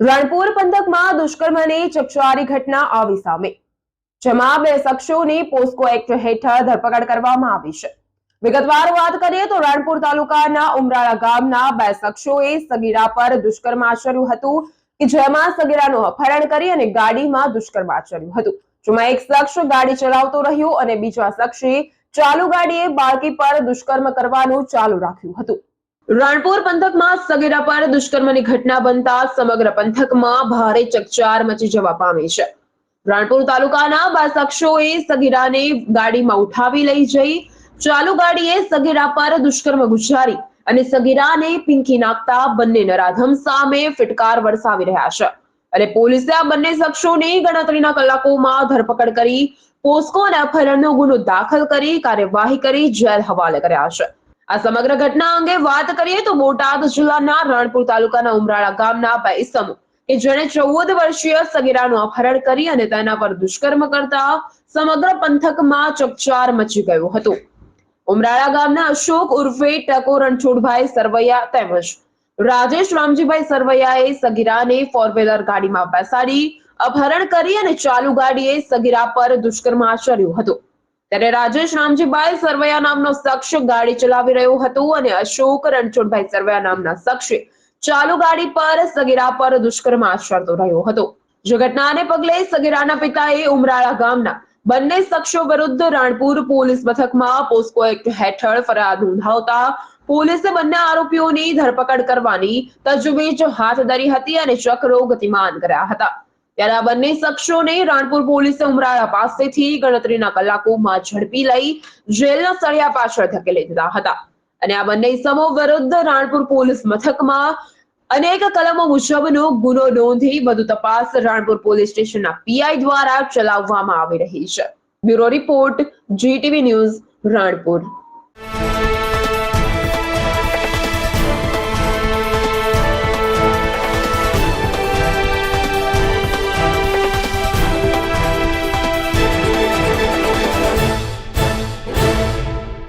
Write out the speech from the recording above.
રણપુર પંથકમાં દુષ્કર્મની ચકચારી ઘટના આવી સામે. જેમાં બે શખ્સોની પોસ્કો એક્ટ હેઠળ ધરપકડ કરવામાં આવી છે. વિગતવાર વાત કરીએ તો રાણપુર તાલુકાના ઉમરાળા ગામના બે શખ્સોએ સગીરા પર દુષ્કર્મ આચર્યું હતું કે જેમાં સગીરાનું અપહરણ કરી અને ગાડીમાં દુષ્કર્મ આચર્યું હતું. જેમાં એક શખ્સ ગાડી ચલાવતો રહ્યો અને બીજા શખ્સે ચાલુ ગાડીએ બાળકી પર દુષ્કર્મ કરવાનું ચાલુ રાખ્યું હતું. રાણપુર પંથકમાં સગીરા પર દુષ્કર્મની ઘટના બનતા સમગ્ર પંથકમાં ભારે ચકચાર મચી જવા પામી છે. રાણપુર તાલુકાના બે શખ્સોએ સગીરાને ગાડીમાં ઉઠાવી લઈ જઈ ચાલુ ગાડીએ સગીરા પર દુષ્કર્મ ગુજારી અને સગીરાને પિંકી નાખતા બંને નરાધમ સામે ફિટકાર વરસાવી રહ્યા છે. અને પોલીસે આ બંને શખ્સોની ગણતરીના કલાકોમાં ધરપકડ કરી પોસ્કો અને અપહરણનો ગુનો દાખલ કરી કાર્યવાહી કરી જેલ હવાલે કર્યા છે. આ સમગ્ર ઘટના અંગે વાત કરીએ તો બોટાદ જિલ્લાના રણપુર તાલુકાના ઉમરાળા ગામના બે ઇસમો કે જેણે ચૌદ વર્ષીય સગીરાનું અપહરણ કરી અને તેના પર દુષ્કર્મ કરતા સમગ્ર પંથકમાં ચકચાર મચી ગયો હતો. ઉમરાળા ગામના અશોક ઉર્ફે ટકો રણછોડભાઈ સરવૈયા તેમજ રાજેશ રામજીભાઈ સરવૈયાએ સગીરાને ફોર વ્હીલર ગાડીમાં બેસાડી અપહરણ કરી અને ચાલુ ગાડીએ સગીરા પર દુષ્કર્મ આચર્યું હતું. ત્યારે રાજેશ રામજીભાઈ સરવૈયા નામનો શખ્સ ગાડી ચલાવી રહ્યો હતો અને અશોક રણછોડભાઈ સરવૈયા નામના શખ્સે ચાલુ ગાડી પર સગીરા પર દુષ્કર્મ આચરતો રહ્યો હતો. જે ઘટનાને પગલે સગીરાના પિતાએ ઉમરાળા ગામના બંને શખ્સો વિરુદ્ધ રાણપુર પોલીસ મથકમાં પોસ્કો એક્ટ હેઠળ ફરિયાદ નોંધાવતા પોલીસે બંને આરોપીઓની ધરપકડ કરવાની તજવીજ હાથ ધરી હતી અને ચક્રો ગતિમાન કર્યા હતા. ત્યારે આ બંને શખ્સોને રાણપુર પોલીસે ઉમરાળા પાસેથી ગણતરીના કલાકોમાં ઝડપી લઈ જેલના સળિયા પાછળ ધકેલી દીધા હતા. અને આ બંને ઇસમો વિરુદ્ધ રાણપુર પોલીસ મથકમાં અનેક કલમો મુજબનો ગુનો નોંધી વધુ તપાસ રાણપુર પોલીસ સ્ટેશનના પીઆઈ દ્વારા ચલાવવામાં આવી રહી છે. Bureau report, GTV news, Ranpur.